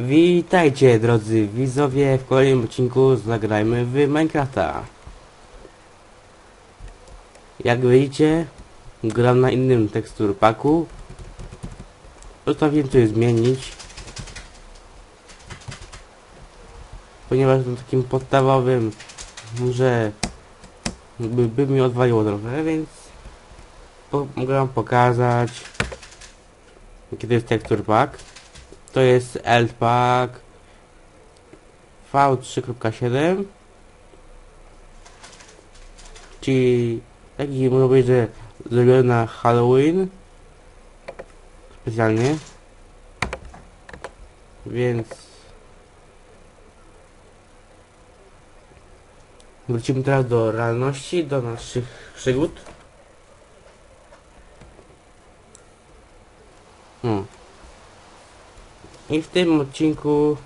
Witajcie drodzy widzowie w kolejnym odcinku Zagrajmy w Minecrafta. Jak widzicie, gram na innym tekstur paku. Postanowiłem coś zmienić. Ponieważ na takim podstawowym może by, by mi odwaliło trochę, więc po, mogę wam pokazać to jest tekstur pack. To jest Eldpack V3.7 Czyli taki można powiedzieć, że zrobiony na Halloween specjalnie. Więc wrócimy teraz do realności, do naszych przygód. Hmm. I w tym odcinku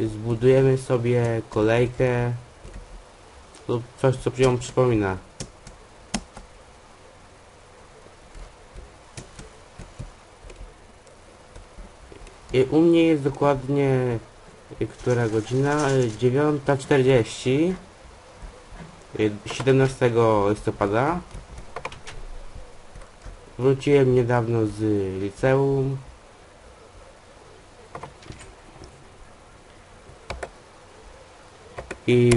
zbudujemy sobie kolejkę lub coś co ją przypomina. I u mnie jest dokładnie y, która godzina? Y, 9.40 y, 17 listopada Wróciłem niedawno z liceum i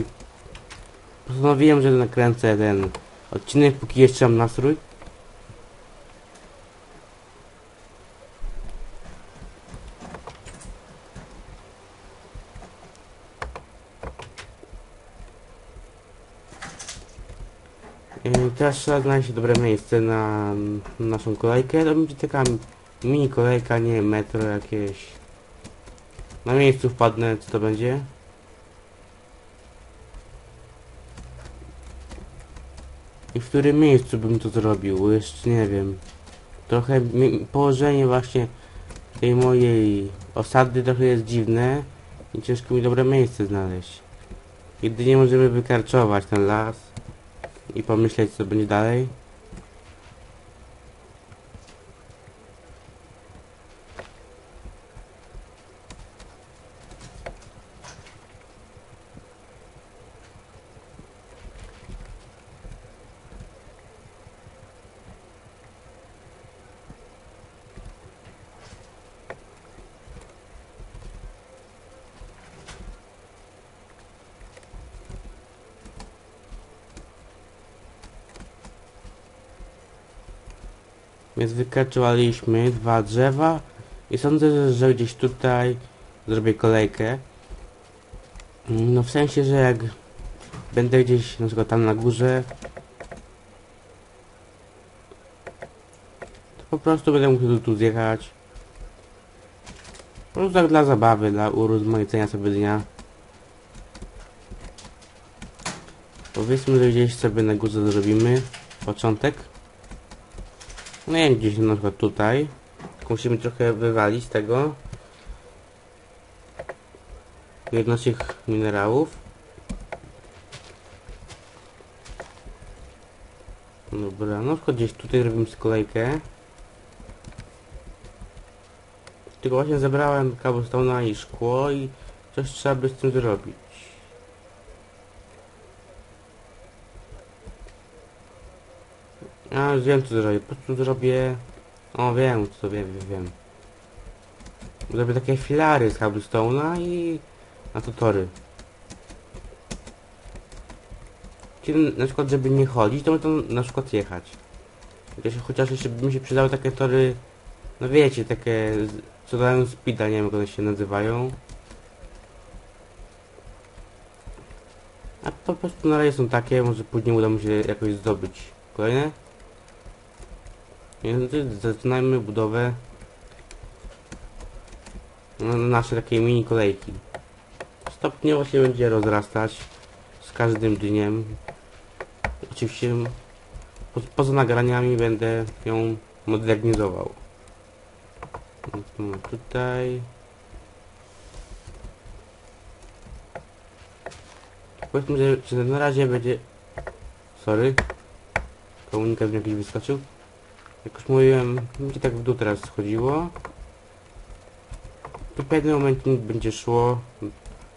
postanowiłem, że nakręcę ten odcinek, póki jeszcze mam nastrój. I Teraz trzeba znaleźć dobre miejsce na naszą kolejkę. To będzie taka mini kolejka, nie metro jakieś. Na miejscu wpadnę, co to będzie. I w którym miejscu bym to zrobił? Jeszcze nie wiem. Trochę położenie właśnie tej mojej osady trochę jest dziwne i ciężko mi dobre miejsce znaleźć. Jedynie możemy wykarczować ten las i pomyśleć co będzie dalej. Więc wykarczowaliśmy dwa drzewa i sądzę, że gdzieś tutaj zrobię kolejkę. No w sensie, że jak będę gdzieś na przykład tam na górze to po prostu będę mógł tu, tu zjechać. Po prostu tak dla zabawy, dla urozmaicenia sobie dnia. Powiedzmy, że gdzieś sobie na górze zrobimy początek. No wiem, gdzieś na przykład tutaj. Tylko musimy trochę wywalić tego. Naszych minerałów. Dobra, no tylko gdzieś tutaj robimy z kolejkę. Tylko właśnie zebrałem cobblestone'a i szkło i coś trzeba by z tym zrobić. Ja już wiem co zrobię, po prostu zrobię... O wiem co wiem, wiem, wiem. Zrobię takie filary z cobblestone'a i... na to tory. Czyli na przykład żeby nie chodzić, to będą na przykład jechać. Chociaż, chociaż jeszcze by mi się przydały takie tory... No wiecie, takie... co dają speeda, nie wiem jak one się nazywają. A po prostu na razie są takie, może później uda mi się jakoś zdobyć kolejne. Więc zaczynajmy budowę no, naszej takiej mini kolejki. Stopniowo się będzie rozrastać z każdym dniem. Oczywiście po, poza nagraniami będę ją modernizował. No, tutaj. Powiedzmy, że, że na razie będzie... Sorry. Komunikat mi jakiś wyskoczył. Jak już mówiłem, będzie tak w dół teraz schodziło. to w pewnym momencie będzie szło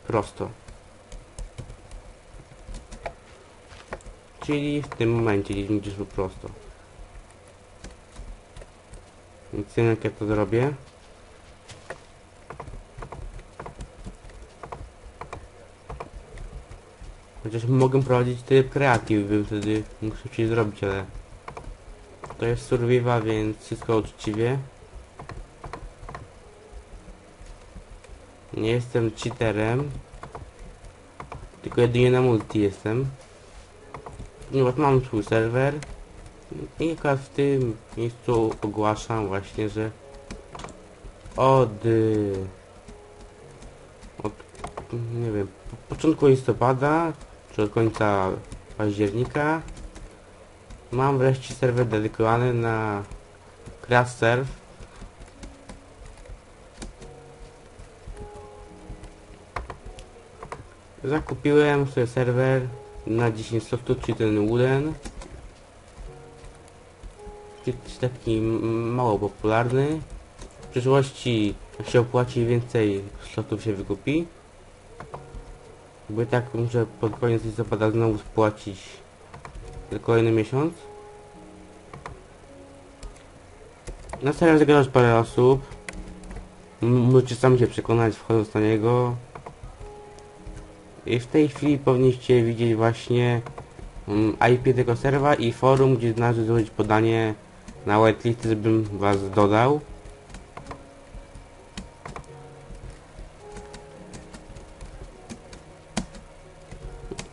prosto. Czyli w tym momencie będzie szło prosto. Więc wiem jak ja to zrobię. Chociaż mogę prowadzić tryb kreatyw, bym wtedy mógł szybciej zrobić, ale... To jest survival, więc wszystko uczciwie. Nie jestem cheaterem. Tylko jedynie na multi jestem. Ponieważ mam swój serwer. I akurat w tym miejscu ogłaszam właśnie, że od... od nie wiem, po początku listopada, czy od końca października mam wreszcie serwer dedykowany na Surf. Zakupiłem sobie serwer na 10 slotów, czyli ten Wooden. Jest taki mało popularny. W przyszłości jak się opłaci więcej slotów się wykupi. Bo i tak muszę pod koniec listopada znowu spłacić kolejny miesiąc. Na serwer zagrało już parę osób. Możecie sami się przekonać wchodząc na niego. I w tej chwili powinniście widzieć właśnie IP tego serwa i forum, gdzie należy złożyć podanie na whitelist, żebym was dodał.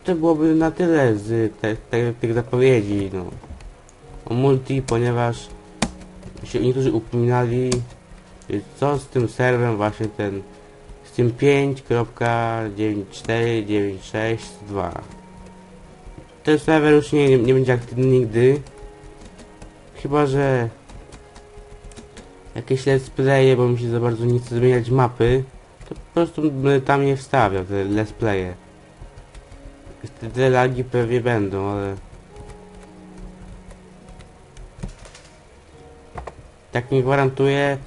To byłoby na tyle z te, te, tych zapowiedzi no. o multi, ponieważ się niektórzy upominali co z tym serwem właśnie ten z tym 5.94962 ten serwer już nie, nie będzie aktywny nigdy chyba, że jakieś let's playe, bo mi się za bardzo nie chce zmieniać mapy to po prostu tam je wstawiał, te let's playe te, lagi pewnie będą, ale tak mi gwarantuję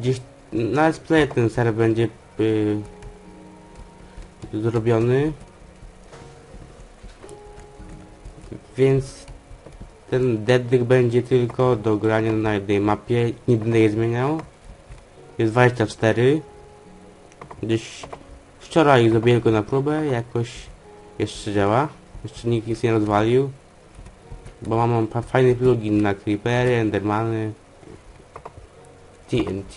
gdzieś na let's ten serwer będzie y, zrobiony. Więc ten dedyk będzie tylko do grania na jednej mapie nie będę je zmieniał. Jest 24 gdzieś wczoraj zrobiłem go na próbę jakoś jeszcze działa? Jeszcze nikt nic nie rozwalił? Bo mam fajny plugin na creepery, endermany TNT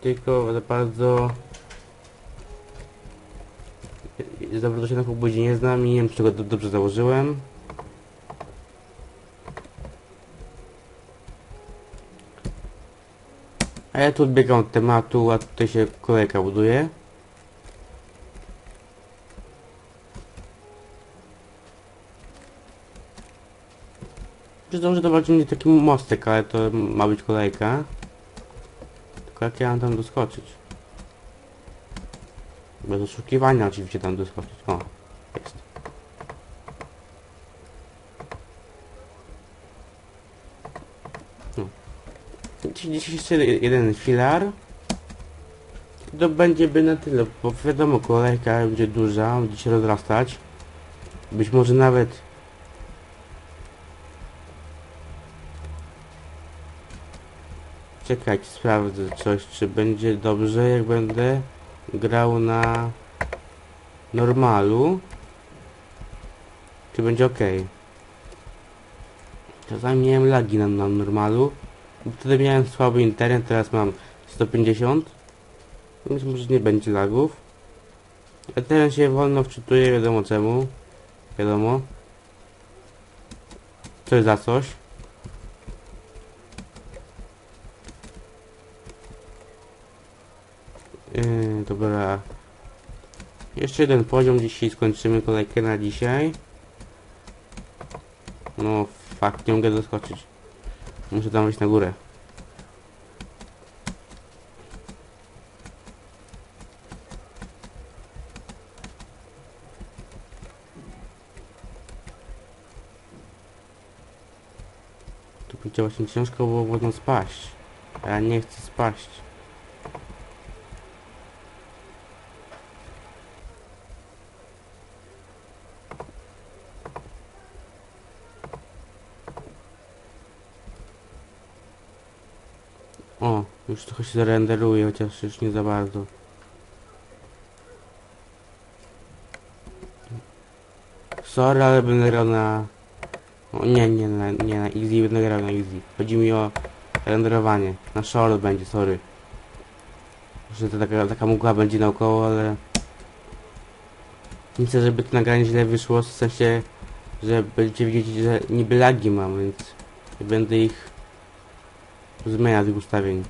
tylko za bardzo za bardzo się na pobudzie nie znam i nie wiem czy go do, dobrze założyłem. A ja tu odbiegam od tematu, a tutaj się kolejka buduje Przyznam, że to bardziej nie taki mostek, ale to ma być kolejka. Tylko jak ja mam tam doskoczyć? Bez oszukiwania oczywiście tam doskoczyć. O, jest. No. Dziś jeszcze jeden filar. To będzie by na tyle, bo wiadomo kolejka będzie duża, będzie się rozrastać. Być może nawet Czekać, sprawdzę coś, czy będzie dobrze, jak będę grał na normalu. Czy będzie ok. Czasami miałem lagi na, na normalu. Wtedy miałem słaby internet, teraz mam 150. Więc może nie będzie lagów. A teraz się wolno wczytuje, wiadomo czemu. Wiadomo. Co jest za coś. Yy, dobra. Jeszcze jeden poziom dzisiaj skończymy kolejkę na dzisiaj. No, fakt, nie mogę doskoczyć. Muszę tam wejść na górę. Tu będzie właśnie ciężko było wodą spaść. A ja nie chcę spaść. O, już trochę się renderuje, chociaż już nie za bardzo. Sorry, ale będę grał na... O, nie, nie, na, nie na easy, będę grał na easy. Chodzi mi o renderowanie. Na short będzie, sorry. Że to taka, taka mgła będzie naokoło, ale... Nie chcę, żeby to nagranie źle wyszło, w sensie, że będziecie widzieć, że niby lagi mam, więc będę ich zmieniał tych ustawień.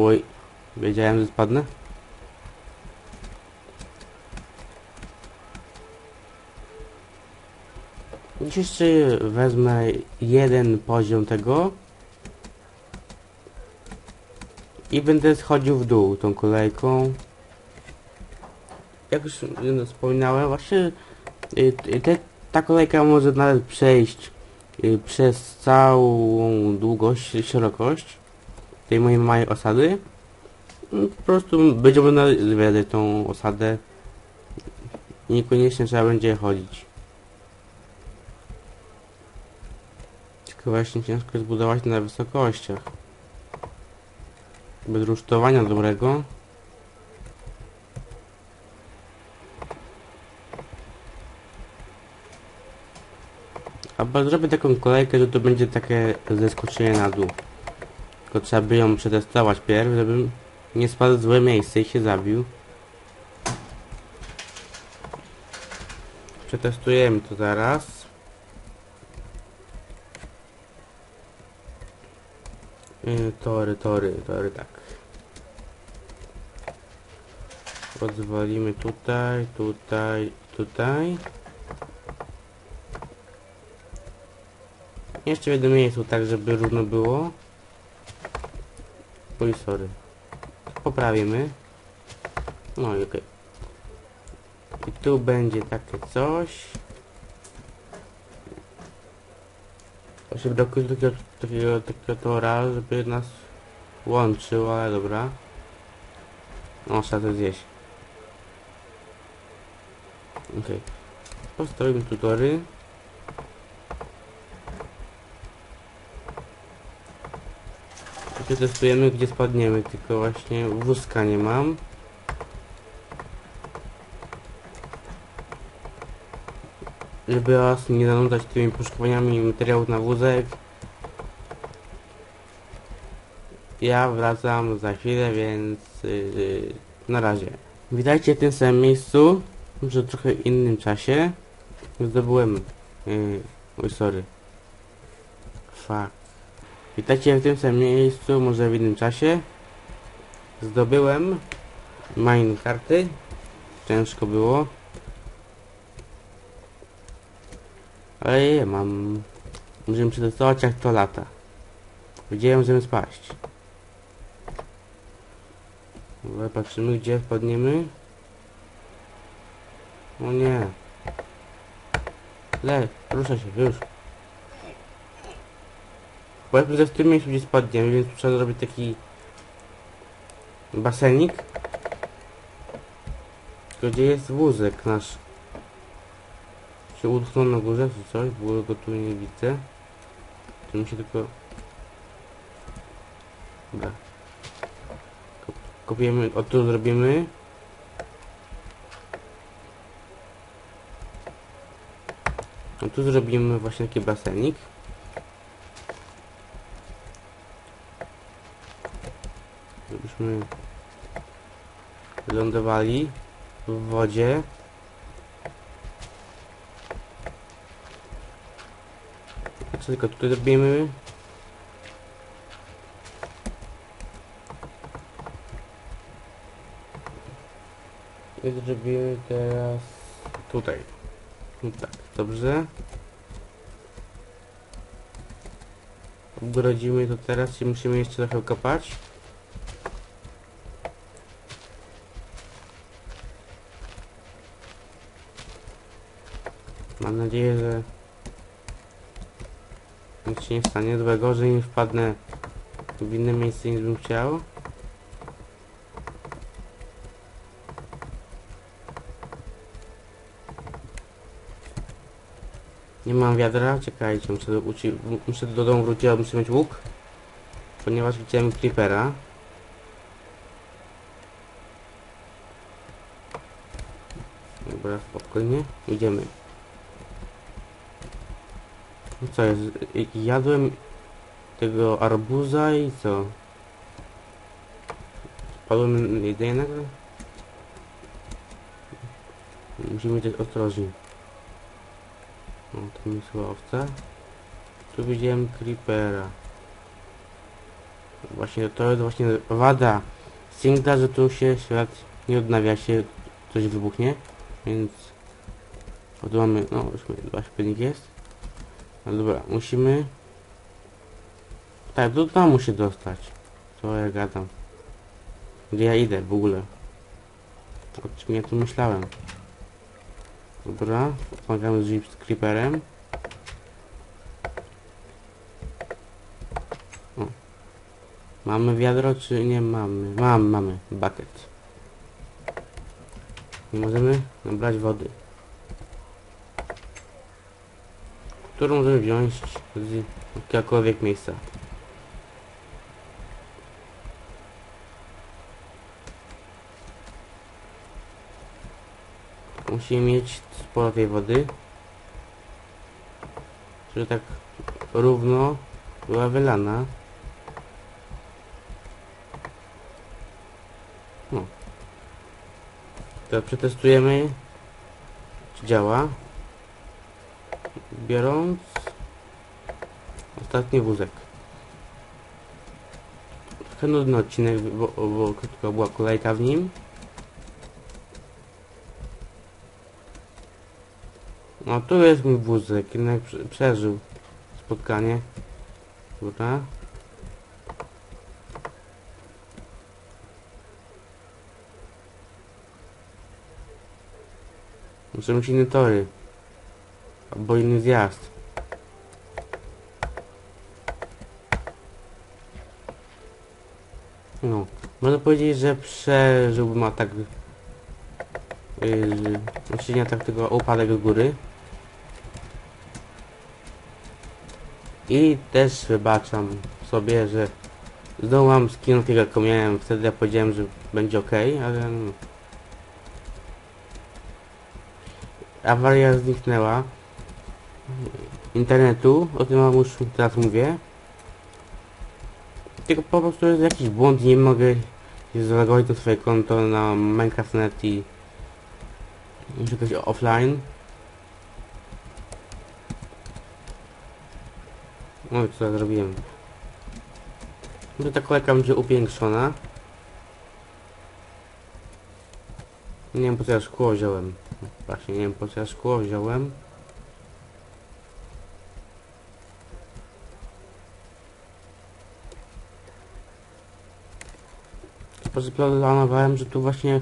Oj, wiedziałem, że spadnę. Jeszcze wezmę jeden poziom tego i będę schodził w dół tą kolejką. Jak już wspominałem, właśnie y, y, te, ta kolejka może nawet przejść y, przez całą długość, szerokość tej mojej małej osady. Mm, Po prostu będzie można zwiedzać tą osadę. I Niekoniecznie trzeba będzie chodzić. Tylko właśnie ciężko jest budować na wysokościach. Bez rusztowania dobrego. Albo zrobię taką kolejkę, że to będzie takie zeskoczenie na dół. Tylko trzeba by ją przetestować pierw, żebym nie spadł w złe miejsce i się zabił. Przetestujemy to zaraz. Yy, tory, tory, tory, tak. Pozwolimy tutaj, tutaj, tutaj. Jeszcze w jednym miejscu, tak żeby równo było. Oj, sorry. Poprawimy. No i okej. I tu będzie takie coś. Się brakuje takiego, takiego, takiego tora, żeby nas łączył, ale dobra. No, trzeba to zjeść. Okej. Postawimy tu tory. I testujemy gdzie spadniemy, tylko właśnie wózka nie mam. Żeby was nie zanudzać tymi poszukiwaniami materiałów na wózek. Ja wracam za chwilę, więc yy, na razie. Witajcie w tym samym miejscu, może trochę innym czasie. Zdobyłem... Yy, oj, sorry. Fuck. Witajcie w tym samym miejscu, może w innym czasie. Zdobyłem mine karty. Ciężko było. Ale je mam. Możemy przetestować jak to lata. Widziałem, że spaść. Dobra, patrzymy gdzie wpadniemy. O nie. Le, rusza się, już. Powiedzmy, że w tym miejscu gdzie spadniemy, więc trzeba zrobić taki basenik. Tylko gdzie jest wózek nasz? Czy utknął na górze czy coś? Bo go tu nie widzę. Czy mi się tylko... Dobra. Kop- Kopiemy, o tu zrobimy. A tu zrobimy właśnie taki basenik. Żebyśmy lądowali w wodzie. Co tylko tutaj zrobimy? I zrobimy teraz tutaj. No tak, dobrze. Obgrodzimy to teraz i musimy jeszcze trochę kopać. Mam nadzieję, że nic się nie stanie złego, że nie wpadnę w inne miejsce niż bym chciał. Nie mam wiadra, czekajcie, muszę do, uci, muszę do domu wrócić, muszę mieć łuk. Ponieważ widziałem creepera. Dobra, spokojnie, idziemy. No co jest, y- jadłem tego arbuza i co? Spadłem jedzenie nagle? Musimy być ostrożni. O, to mi chyba owca. Tu widziałem creepera. Właśnie to jest właśnie wada Singla, że tu się świat nie odnawia się, coś wybuchnie, więc o, tu mamy, no już wasz pewnik jest. No dobra, musimy tak, do domu się dostać. Co ja gadam? Gdzie ja idę w ogóle? O czym ja tu myślałem? Dobra, pomagamy z creeperem. O. Mamy wiadro, czy nie mamy? Mam, mamy. Bucket. Nie możemy nabrać wody. Którą możemy wziąć z jakiegokolwiek miejsca. Musimy mieć sporo tej wody. Żeby tak równo była wylana. No. Teraz przetestujemy, czy działa. Biorąc ostatni wózek. Trochę nudny odcinek, bo, bo tylko była kolejka w nim. No tu jest mój wózek, jednak prze- przeżył spotkanie. Dobra. Muszę mieć inne tory. Albo inny zjazd. No, można powiedzieć, że przeżyłbym atak yy, znaczy nie atak, tylko upadek z góry. I też wybaczam sobie, że znowu mam skin takiego jaką miałem, wtedy ja powiedziałem, że będzie ok, ale no. Awaria zniknęła internetu, o tym wam już teraz mówię. Tylko po prostu jest jakiś błąd, nie mogę się zalogować na swoje konto na Minecraft.net i szukać offline. Oj, co ja zrobiłem? No ta kolejka będzie upiększona. Nie wiem po co ja szkło wziąłem. Właśnie nie wiem po co ja szkło wziąłem. Planowałem, że tu właśnie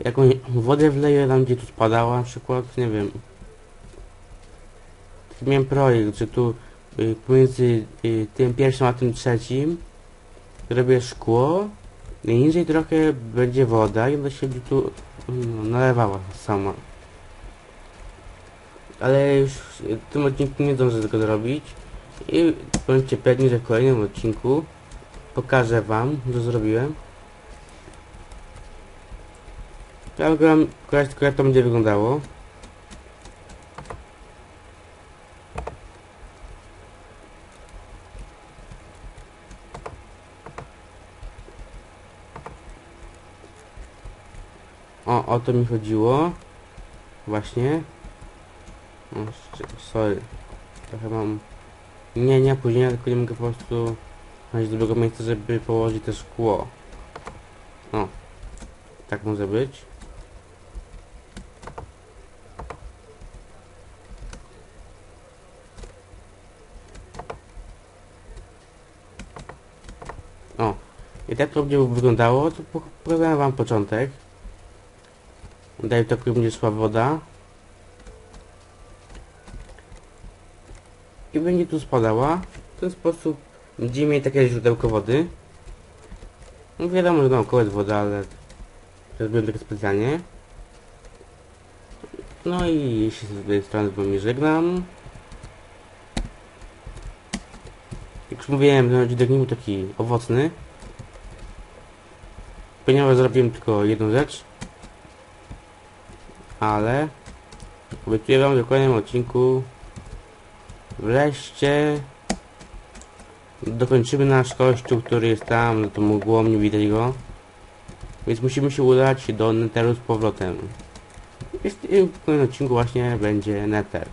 jakąś wodę wleję tam gdzie tu spadała na przykład, nie wiem. Taki miałem projekt, że tu y, pomiędzy y, tym pierwszym a tym trzecim robię szkło i niżej trochę będzie woda i ona się tu no, nalewała sama. Ale już w tym odcinku nie zdążę tego zrobić i bądźcie pewni, że w kolejnym odcinku pokażę wam, co zrobiłem. Ja wygram, pokażę tylko jak to będzie wyglądało. O, o to mi chodziło. Właśnie. O, sorry. Trochę mam... Nie, nie opóźnienia, tylko nie mogę po prostu znaleźć dobrego miejsca, żeby położyć te szkło. O. Tak może być. I tak to będzie wyglądało, to pokazałem wam początek. Daję to również swoboda. I będzie tu spadała. W ten sposób będziemy mieć takie źródełko wody. No wiadomo, że naokoło jest woda, ale to zrobiłem tak specjalnie. No i jeśli z tej strony z mi żegnam. Jak już mówiłem, że odcinek taki owocny. Ponieważ zrobiłem tylko jedną rzecz. Ale obiecuję wam w kolejnym odcinku wreszcie dokończymy nasz kościół, który jest tam, no to mgłą, nie widać go. Więc musimy się udać do Netheru z powrotem. I w kolejnym odcinku właśnie będzie Nether.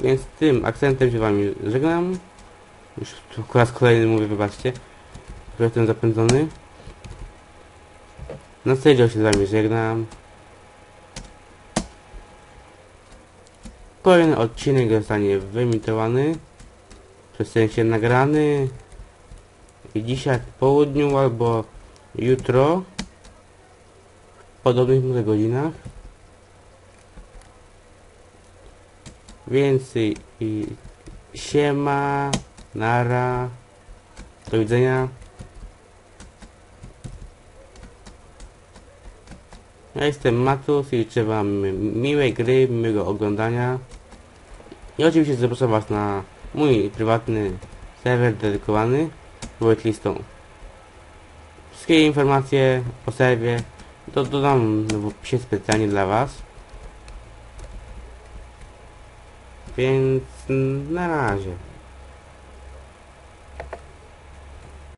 Więc tym akcentem się wami żegnam. Już po raz kolejny mówię, wybaczcie. Jestem zapędzony. Na serio się z wami żegnam. Kolejny odcinek zostanie wyemitowany. Przez sensie nagrany. I dzisiaj po południu albo jutro. W podobnych może godzinach. Więcej i siema, nara, do widzenia. Ja jestem Matus i życzę wam miłej gry, miłego oglądania. I oczywiście zapraszam was na mój prywatny serwer dedykowany whitelistą. Wszystkie informacje o serwie to dodam w opisie specjalnie dla was. Więc na razie.